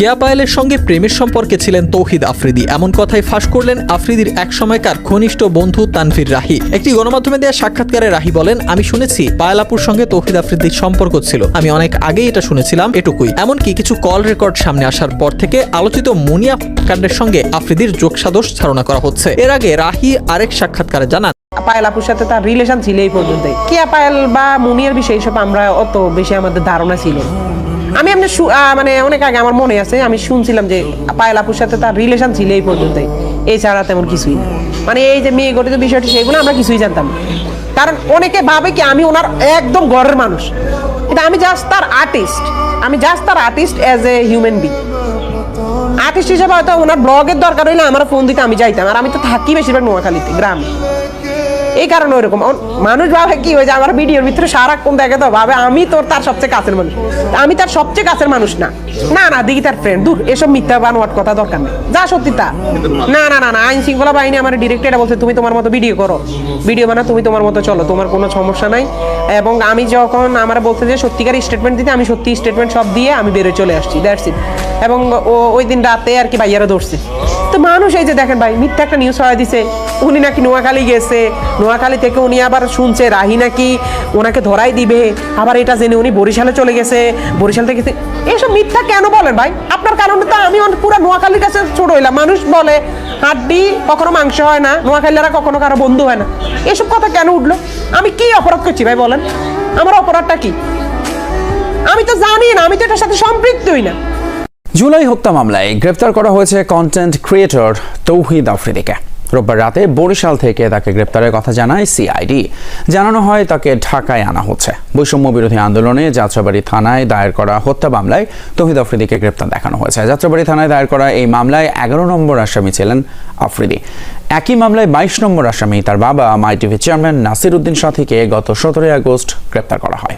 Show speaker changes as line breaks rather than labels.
কেয়া পায়েলের সঙ্গে প্রেমের সম্পর্কে ছিলেন তৌহিদ আফ্রিদি। এমন কথাই ফাঁস করলেন আফ্রিদির এক সময়কার ঘনিষ্ঠ বন্ধু তানভীর রাহি। একটি গণমাধ্যমে দেওয়া সাক্ষাৎকারে রাহি বলেন, আমি শুনেছি পায়েল আপুর সঙ্গে তৌহিদ আফ্রিদির সম্পর্ক ছিল। আমি অনেক আগেই এটা শুনেছিলাম, এটুকুই। এমনকি কিছু কল রেকর্ড সামনে আসার পর থেকে আলোচিত মুনিয়া কাণ্ডের সঙ্গে আফ্রিদির যোগসাদোষ ধারণা করা হচ্ছে। এর আগে রাহি আরেক সাক্ষাৎকারে জানান
পায়েল আপুর সাথে তার রিলেশন ছিল এই পর্যন্ত কেয়া পায়েল বা মুনিয়ার বিষয়ে এইসব আমরা অত বেশি আমাদের ধারণা ছিল। আমি এমনি মানে অনেক আগে আমার মনে আছে, আমি শুনছিলাম যে পায়েল আপুর সাথে তার রিলেশন ছিল এই পর্যন্তই। এছাড়া তেমন কিছুই মানে এই যে মেয়ে গঠিত বিষয়টি সেগুলো আমরা কিছুই জানতাম কারণ অনেকে ভাবে কি আমি ওনার একদম ঘরের মানুষ। কিন্তু আমি জাস্ট তার আর্টিস্ট আমি জাস্ট তার artist as a human being artist হিসেবে হয়তো ওনার ব্লগের দরকার হইলে আমার ফোন দিতে আমি যাইতাম। আর আমি তো থাকি বেশিরভাগ নোয়াখালীতে, গ্রামে। এই কারণে ওরকম মানুষ ভাবে কি হয়েছে আমার ভিডিওর ভিতরে সারাক্ষণ দেখে তো, ভাবে আমি তোর তার সবচেয়ে কাছের মানুষ। আমি তার সবচেয়ে কাছের মানুষ না। না না দিদি তার ফ্রেন্ড দূর, এসব মিথ্যা বানোয়াট কথা দরকার নেই। যা সত্যি তা। না না না না, আইন শৃঙ্খলা বাহিনী আমার ডিরেক্ট এটা বলছে, তুমি তোমার মতো ভিডিও করো। ভিডিও বানা তুমি তোমার মতো চলো। তোমার কোনো সমস্যা নাই। এবং আমি যখন আমার বলতে যে সত্যিকার স্টেটমেন্ট দিতে, আমি সত্যি স্টেটমেন্ট সব দিয়ে আমি বেরোয় চলে আসছি। দ্যাটস ইট এবং ও ওই দিন রাতে আর কি ভাইয়ারা ধরছে। তো মানুষ এই যে দেখেন ভাই, মিথ্যা একটা নিউজ হয়ে দিছে। উনি নাকি নোয়াখালী গেছে। নোয়াখালী থেকে উনি আবার শুনছে, রাহি নাকি ওনাকে ধরাই দিবে। আবার এটা জেনে উনি বরিশালে চলে গেছে। বরিশাল থেকে এসব মিথ্যা কেন বলেন ভাই? আপনার কারণে তো আমি পুরো নোয়াখালীর কাছে ছোট হইলাম। মানুষ বলে, হাড্ডি কখনো মাংস হয় না, নোয়াখালীরা কখনো কারও বন্ধু হয় না। এসব কথা কেন উঠল? আমি কি অপরাধ করছি ভাই বলেন? আমার অপরাধটা কি? আমি তো জানি না, আমি তো এটার সাথে সম্পৃক্তই না।
জুলাই হত্যা মামলায় গ্রেপ্তার করা হয়েছে কন্টেন্ট ক্রিয়েটর তৌহিদ আফ্রিদিকে। রোববার রাতে বরিশাল থেকে তাকে গ্রেপ্তারের কথা জানায় সিআইডি জানানো হয় তাকে ঢাকায় আনা হচ্ছে। বৈষম্য বিরোধী আন্দোলনে যাত্রাবাড়ি থানায় দায়ের করা হত্যা মামলায় তৌহিদ আফ্রিদিকে গ্রেপ্তার দেখানো হয়েছে। যাত্রাবাড়ি থানায় দায়ের করা এই মামলায় এগারো নম্বর আসামি ছিলেন আফ্রিদি। একই মামলায় বাইশ নম্বর আসামি তার বাবা মাইটিভি চেয়ারম্যান নাসির উদ্দিন সাথীকে গত সতেরোই আগস্ট গ্রেপ্তার করা হয়।